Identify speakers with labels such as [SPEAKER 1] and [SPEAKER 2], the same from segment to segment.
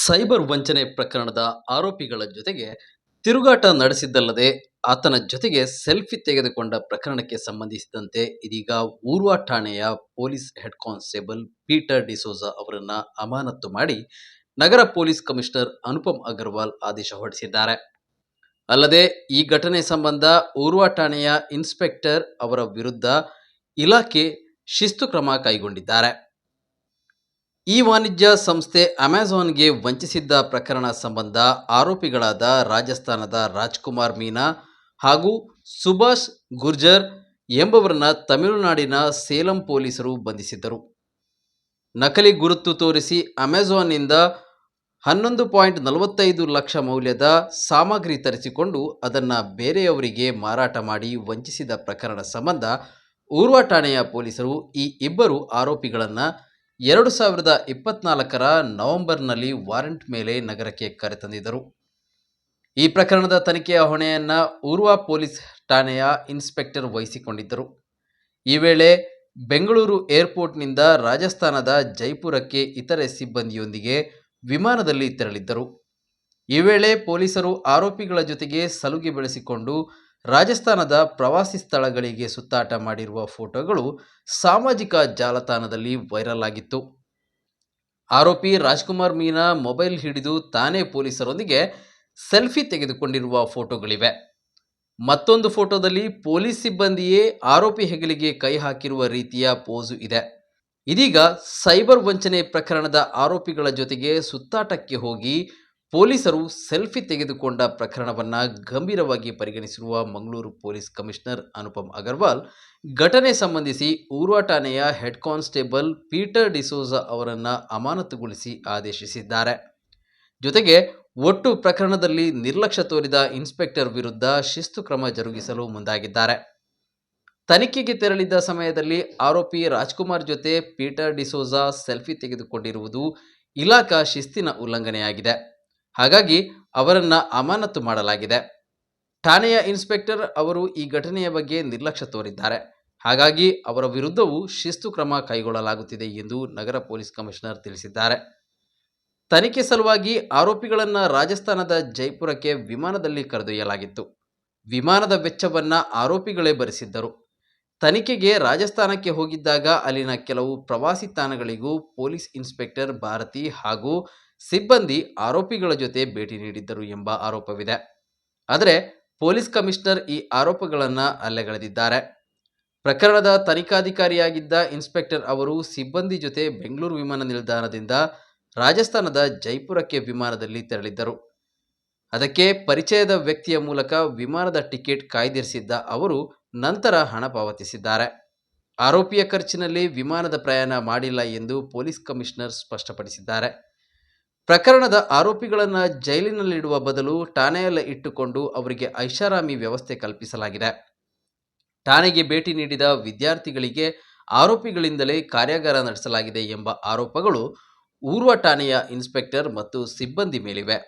[SPEAKER 1] Cyber ವಂಚನೆ ಪ್ರಕರಣದ ಆರೋಪಿಗಳ ಜೊತೆಗೆ ತಿರುಗಾಟ ನಡೆಸಿದ್ದಲ್ಲದೆ ಆತನ ಜೊತೆಗೆ ಸೆಲ್ಫಿ ತೆಗೆದುಕೊಂಡ ಪ್ರಕರಣಕ್ಕೆ ಸಂಬಂಧಿಸಿದಂತೆ ಇದೀಗ ಊರ್ವ ಠಾಣೆಯ police head constable Peter D'Souza ಅವರನ್ನು ಅಮಾನತ್ತು ಮಾಡಿ ನಗರ ಪೊಲೀಸ್ ಕಮಿಷನರ್ ಅನುಪಮ್ ಅಗರ್ವಾಲ್ ಆದೇಶ ಹೊರಡಿಸಿದ್ದಾರೆ. ಅಲ್ಲದೆ ಈ ಘಟನೆ ಸಂಬಂಧ ಊರ್ವ ಠಾಣೆಯ ಇನ್ಸ್ಪೆಕ್ಟರ್ ಅವರ ವಿರುದ್ಧ ಇಲಾಖೆ ಶಿಸ್ತು ಕ್ರಮ ಕೈಗೊಂಡಿದ್ದಾರೆ. ಈ ವಾಣಿಜ್ಯ ಸಂಸ್ಥೆ ಅಮೆಜಾನ್ಗೆ ವಂಚಿಸಿದ್ದ ಪ್ರಕರಣ ಸಂಬಂಧ ಆರೋಪಿಗಳಾದ ರಾಜಸ್ಥಾನದ ರಾಜ್ಕುಮಾರ್ ಮೀನಾ ಹಾಗೂ ಸುಭಾಷ್ ಗುರ್ಜರ್ ಎಂಬವರನ್ನ ತಮಿಳುನಾಡಿನ ಸೇಲಂ ಪೊಲೀಸರು ಬಂಧಿಸಿದ್ದರು. ನಕಲಿ ಗುರುತು ತೋರಿಸಿ ಅಮೆಜಾನ್ನಿಂದ ಹನ್ನೊಂದು ಪಾಯಿಂಟ್ ನಲವತ್ತೈದು ಲಕ್ಷ ಮೌಲ್ಯದ ಸಾಮಗ್ರಿ ತರಿಸಿಕೊಂಡು ಅದನ್ನು ಬೇರೆಯವರಿಗೆ ಮಾರಾಟ ಮಾಡಿ ವಂಚಿಸಿದ ಪ್ರಕರಣ ಸಂಬಂಧ ಊರ್ವ ಠಾಣೆಯ ಪೊಲೀಸರು ಈ ಇಬ್ಬರು ಆರೋಪಿಗಳನ್ನು ಎರಡು ಸಾವಿರದ ಇಪ್ಪತ್ನಾಲ್ಕರ ನವೆಂಬರ್ನಲ್ಲಿ ವಾರೆಂಟ್ ಮೇಲೆ ನಗರಕ್ಕೆ ಕರೆತಂದಿದ್ದರು ಈ ಪ್ರಕರಣದ ತನಿಖೆಯ ಹೊಣೆಯನ್ನು ಊರ್ವ ಪೊಲೀಸ್ ಠಾಣೆಯ ಇನ್ಸ್ಪೆಕ್ಟರ್ ವಹಿಸಿಕೊಂಡಿದ್ದರು. ಈ ವೇಳೆ ಬೆಂಗಳೂರು ಏರ್ಪೋರ್ಟ್ನಿಂದ ರಾಜಸ್ಥಾನದ ಜೈಪುರಕ್ಕೆ ಇತರೆ ಸಿಬ್ಬಂದಿಯೊಂದಿಗೆ ವಿಮಾನದಲ್ಲಿ ತೆರಳಿದ್ದರು. ಈ ವೇಳೆ ಪೊಲೀಸರು ಆರೋಪಿಗಳ ಜೊತೆಗೆ ಸಲುಗೆ ಬೆಳೆಸಿಕೊಂಡು ರಾಜಸ್ಥಾನದ ಪ್ರವಾಸಿ ಸ್ಥಳಗಳಿಗೆ ಸುತ್ತಾಟ ಮಾಡಿರುವ ಫೋಟೋಗಳು ಸಾಮಾಜಿಕ ಜಾಲತಾಣದಲ್ಲಿ ವೈರಲ್ ಆಗಿತ್ತು. ಆರೋಪಿ ರಾಜ್ಕುಮಾರ್ ಮೀನಾ ಮೊಬೈಲ್ ಹಿಡಿದು ತಾನೇ ಪೊಲೀಸರೊಂದಿಗೆ ಸೆಲ್ಫಿ ತೆಗೆದುಕೊಂಡಿರುವ ಫೋಟೋಗಳಿವೆ. ಮತ್ತೊಂದು ಫೋಟೋದಲ್ಲಿ ಪೊಲೀಸ್ ಸಿಬ್ಬಂದಿಯೇ ಆರೋಪಿ ಹೆಗಲಿಗೆ ಕೈ ಹಾಕಿರುವ ರೀತಿಯ ಪೋಸು ಇದೆ. ಇದೀಗ ಸೈಬರ್ ವಂಚನೆ ಪ್ರಕರಣದ ಆರೋಪಿಗಳ ಜೊತೆಗೆ ಸುತ್ತಾಟಕ್ಕೆ ಹೋಗಿ ಪೊಲೀಸರು ಸೆಲ್ಫಿ ತೆಗೆದುಕೊಂಡ ಪ್ರಕರಣವನ್ನ ಗಂಭೀರವಾಗಿ ಪರಿಗಣಿಸಿರುವ ಮಂಗಳೂರು ಪೊಲೀಸ್ ಕಮಿಷನರ್ ಅನುಪಮ್ ಅಗರ್ವಾಲ್, ಘಟನೆ ಸಂಬಂಧಿಸಿ ಊರ್ವ ಠಾಣೆಯ ಹೆಡ್ ಕಾನ್ಸ್ಟೇಬಲ್ ಪೀಟರ್ ಡಿಸೋಜಾ ಅವರನ್ನು ಅಮಾನತುಗೊಳಿಸಿ ಆದೇಶಿಸಿದ್ದಾರೆ. ಜೊತೆಗೆ, ಒಟ್ಟು ಪ್ರಕರಣದಲ್ಲಿ ನಿರ್ಲಕ್ಷ್ಯ ತೋರಿದ ಇನ್ಸ್ಪೆಕ್ಟರ್ ವಿರುದ್ಧ ಶಿಸ್ತು ಕ್ರಮ ಜರುಗಿಸಲು ಮುಂದಾಗಿದ್ದಾರೆ. ತನಿಖೆಗೆ ತೆರಳಿದ್ದ ಸಮಯದಲ್ಲಿ ಆರೋಪಿ ರಾಜ್ಕುಮಾರ್ ಜೊತೆ ಪೀಟರ್ ಡಿಸೋಜಾ ಸೆಲ್ಫಿ ತೆಗೆದುಕೊಂಡಿರುವುದು ಇಲಾಖಾ ಶಿಸ್ತಿನ ಉಲ್ಲಂಘನೆಯಾಗಿದೆ. ಹಾಗಾಗಿ ಅವರನ್ನ ಅಮಾನತು ಮಾಡಲಾಗಿದೆ. ಠಾಣೆಯ ಇನ್ಸ್ಪೆಕ್ಟರ್ ಅವರು ಈ ಘಟನೆಯ ಬಗ್ಗೆ ನಿರ್ಲಕ್ಷ್ಯ ತೋರಿದ್ದಾರೆ. ಹಾಗಾಗಿ ಅವರ ವಿರುದ್ಧವೂ ಶಿಸ್ತು ಕ್ರಮ ಕೈಗೊಳ್ಳಲಾಗುತ್ತಿದೆ ಎಂದು ನಗರ ಪೊಲೀಸ್ ಕಮಿಷನರ್ ತಿಳಿಸಿದ್ದಾರೆ. ತನಿಖೆ ಸಲುವಾಗಿ ಆರೋಪಿಗಳನ್ನು ರಾಜಸ್ಥಾನದ ಜೈಪುರಕ್ಕೆ ವಿಮಾನದಲ್ಲಿ ಕರೆದೊಯ್ಯಲಾಗಿತ್ತು. ವಿಮಾನದ ವೆಚ್ಚವನ್ನು ಆರೋಪಿಗಳೇ ಭರಿಸಿದ್ದರು. ತನಿಖೆಗೆ ರಾಜಸ್ಥಾನಕ್ಕೆ ಹೋಗಿದ್ದಾಗ ಅಲ್ಲಿನ ಕೆಲವು ಪ್ರವಾಸಿ ತಾಣಗಳಿಗೂ ಪೊಲೀಸ್ ಇನ್ಸ್ಪೆಕ್ಟರ್ ಭಾರತಿ ಹಾಗೂ ಸಿಬ್ಬಂದಿ ಆರೋಪಿಗಳ ಜೊತೆ ಭೇಟಿ ನೀಡಿದ್ದರು ಎಂಬ ಆರೋಪವಿದೆ. ಆದರೆ ಪೊಲೀಸ್ ಕಮಿಷನರ್ ಈ ಆರೋಪಗಳನ್ನು ಅಲ್ಲೆಗಳೆದಿದ್ದಾರೆ ಪ್ರಕರಣದ ತನಿಖಾಧಿಕಾರಿಯಾಗಿದ್ದ ಇನ್ಸ್ಪೆಕ್ಟರ್ ಅವರು ಸಿಬ್ಬಂದಿ ಜೊತೆ ಬೆಂಗಳೂರು ವಿಮಾನ ನಿಲ್ದಾಣದಿಂದ ರಾಜಸ್ಥಾನದ ಜೈಪುರಕ್ಕೆ ವಿಮಾನದಲ್ಲಿ ತೆರಳಿದ್ದರು. ಅದಕ್ಕೆ ಪರಿಚಯದ ವ್ಯಕ್ತಿಯ ಮೂಲಕ ವಿಮಾನದ ಟಿಕೆಟ್ ಕಾಯ್ದಿರಿಸಿದ್ದ ಅವರು ನಂತರ ಹಣ ಪಾವತಿಸಿದ್ದಾರೆ. ಆರೋಪಿಯ ಖರ್ಚಿನಲ್ಲಿ ವಿಮಾನದ ಪ್ರಯಾಣ ಮಾಡಿಲ್ಲ ಎಂದು ಪೊಲೀಸ್ ಕಮಿಷನರ್ ಸ್ಪಷ್ಟಪಡಿಸಿದ್ದಾರೆ. ಪ್ರಕರಣದ ಆರೋಪಿಗಳನ್ನು ಜೈಲಿನಲ್ಲಿಡುವ ಬದಲು ಠಾಣೆಯಲ್ಲೇ ಇಟ್ಟುಕೊಂಡು ಅವರಿಗೆ ಐಷಾರಾಮಿ ವ್ಯವಸ್ಥೆ ಕಲ್ಪಿಸಲಾಗಿದೆ. ಠಾಣೆಗೆ ಭೇಟಿ ನೀಡಿದ ವಿದ್ಯಾರ್ಥಿಗಳಿಗೆ ಆರೋಪಿಗಳಿಂದಲೇ ಕಾರ್ಯಾಗಾರ ನಡೆಸಲಾಗಿದೆ ಎಂಬ ಆರೋಪಗಳು ಊರ್ವ ಠಾಣೆಯ ಇನ್ಸ್ಪೆಕ್ಟರ್ ಮತ್ತು ಸಿಬ್ಬಂದಿ ಮೇಲಿವೆ.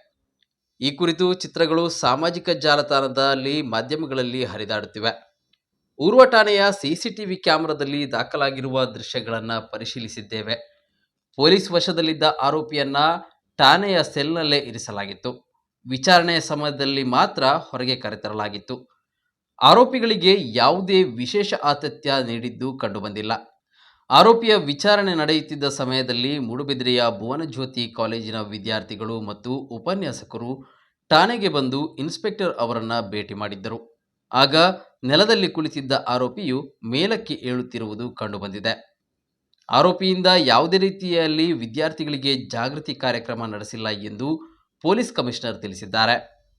[SPEAKER 1] ಈ ಕುರಿತು ಚಿತ್ರಗಳು ಸಾಮಾಜಿಕ ಜಾಲತಾಣದಲ್ಲಿ ಮಾಧ್ಯಮಗಳಲ್ಲಿ ಹರಿದಾಡುತ್ತಿವೆ. ಊರ್ವ ಠಾಣೆಯ ಸಿಸಿಟಿವಿ ಕ್ಯಾಮೆರಾದಲ್ಲಿ ದಾಖಲಾಗಿರುವ ದೃಶ್ಯಗಳನ್ನು ಪರಿಶೀಲಿಸಿದ್ದೇವೆ. ಪೊಲೀಸ್ ವಶದಲ್ಲಿದ್ದ ಆರೋಪಿಯನ್ನ ಠಾಣೆಯ ಸೆಲ್ನಲ್ಲೇ ಇರಿಸಲಾಗಿತ್ತು. ವಿಚಾರಣೆಯ ಸಮಯದಲ್ಲಿ ಮಾತ್ರ ಹೊರಗೆ ಕರೆತರಲಾಗಿತ್ತು. ಆರೋಪಿಗಳಿಗೆ ಯಾವುದೇ ವಿಶೇಷ ಆತಿಥ್ಯ ನೀಡಿದ್ದು ಕಂಡುಬಂದಿಲ್ಲ. ಆರೋಪಿಯ ವಿಚಾರಣೆ ನಡೆಯುತ್ತಿದ್ದ ಸಮಯದಲ್ಲಿ ಮೂಡುಬಿದಿರೆಯ ಭುವನಜ್ಯೋತಿ ಕಾಲೇಜಿನ ವಿದ್ಯಾರ್ಥಿಗಳು ಮತ್ತು ಉಪನ್ಯಾಸಕರು ಠಾಣೆಗೆ ಬಂದು ಇನ್ಸ್ಪೆಕ್ಟರ್ ಅವರನ್ನು ಭೇಟಿ ಮಾಡಿದ್ದರು. ಆಗ ನೆಲದಲ್ಲಿ ಕುಳಿತಿದ್ದ ಆರೋಪಿಯು ಮೇಲಕ್ಕೆ ಏಳುತ್ತಿರುವುದು ಕಂಡುಬಂದಿದೆ. ಆರೋಪಿಯಿಂದ ಯಾವುದೇ ರೀತಿಯಲ್ಲಿ ವಿದ್ಯಾರ್ಥಿಗಳಿಗೆ ಜಾಗೃತಿ ಕಾರ್ಯಕ್ರಮ ನಡೆಸಿಲ್ಲ ಎಂದು ಪೊಲೀಸ್ ಕಮಿಷನರ್ ತಿಳಿಸಿದ್ದಾರೆ.